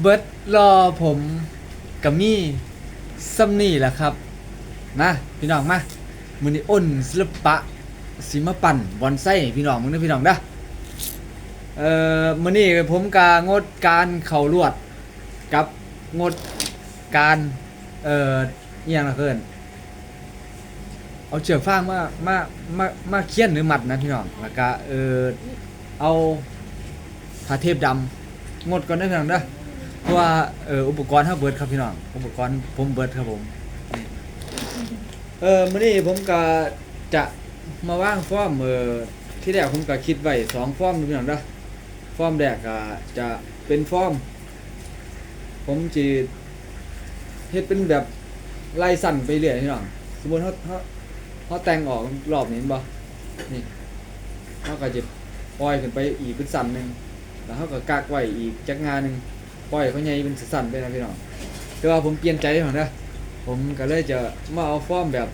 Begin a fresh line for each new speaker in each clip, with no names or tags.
เบิร์ดรอผมกับมี่ซัมนี่แหละครับนะพี่น้องมามือนี้อ้นศิลปะศิมปั่นบอนไส้พี่น้องมึงนะพี่น้องนะเอ่อมือนี้ผมกางดการเข่าลวดกับงดการเอ่ออย่างละเกินเอาเชือกฟางมามามามาเคี่ยนหรือมัดนะพี่น้องแล้วก็เออเอาผ้าเทปดำงดก่อนนะพี่น้องนะ เพราะว่าเอออุปกรณ์ถ้าเบิร์ดครับพี่น้องอุปกรณ์ผมเบิร์ดครับผมนี่เออมื้อนี้ผมก็จะมาว่างฟอร์มเออที่แรกผมก็คิดไว้สองฟอร์มนพี่น้องเด้อฟอร์มแรกก็จะเป็นฟอร์มผมจีเฮ็ดเป็นแบบไล่สั่นไปเรื่อยพี่น้องสมมติเขาเขาเขาแต่งออกรอบนี้เห็นบ่นี่เขาก็จะปล่อยขึ้นไปอีกเป็นสั่นหนึ่งแล้วเขาก็กักไว้อีกจักงานหนึ่ง ปล่อยเขาใหญ่เป็นสั้นไปนะพี่น้องแต่ว่าผมเปลี่ยนใจของนะผมก็เลยจะมาเอาฟอร์มแบบ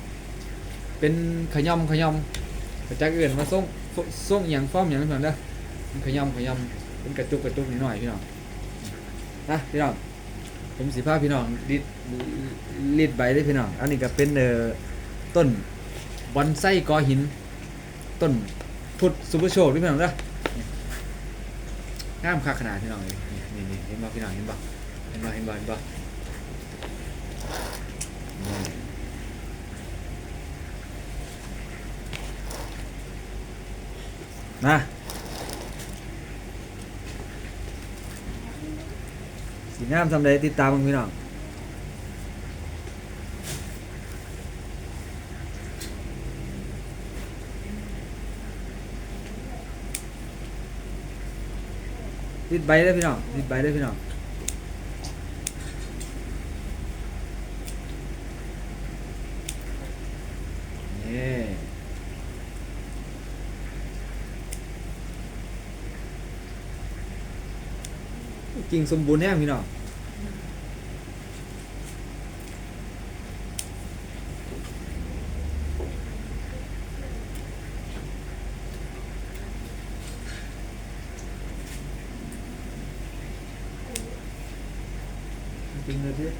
เป็นขยำขยำกระจักอื่นมาส่งส่งอย่างฟอร์มอย่างนั้นพี่น้องนะมันขยำขยำเป็นกระจุกกระจุกนิดหน่อยพี่น้องนะพี่น้องผมสีผ้าพี่น้องรีดรีดใบได้พี่น้องอันนี้ก็เป็นเอ่อต้นบอนไซกอหิน ต้นพุทธสุภโชคด้วยพี่น้องนะงามคักขนาดพี่น้องเลย นี่นี่นี่เห็นบ่พี่น้องเห็นบ่เห็นบ่เห็นบ่เห็นบ่นะสีงามทำใด ติดตามมึงพี่น้องติดใบได้พี่น้องติดใบได้พี่น้องนี่กิ่งสมบูรณ์แน่พี่น้อง จริงเลยพี่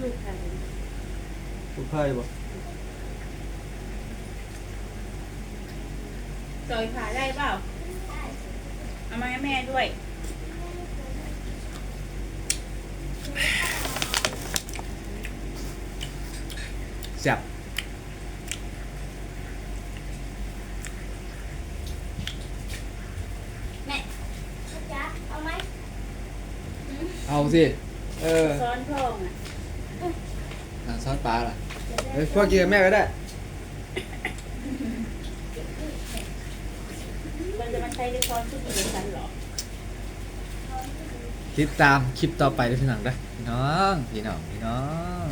ลูกใคร
ถูกไพ่บ่
จอยขาได้เปล่าเอามาให้แม่ด้วย
แซ่บ
แม่จ๊ะเอาไหม
เอาสิ เออ
ซ้อนทองอะ
อะซอสปลาล่ะเฮ้ยพวกกินกับแม่ก็ได้
มันจะมาใช้ด้วยซ้อนทุกทีเดียวกันเหรอ
ติดตามคลิปต่อไปด้วยพี่น้องนะพี่น้อง พี่น้อง พี่น้อง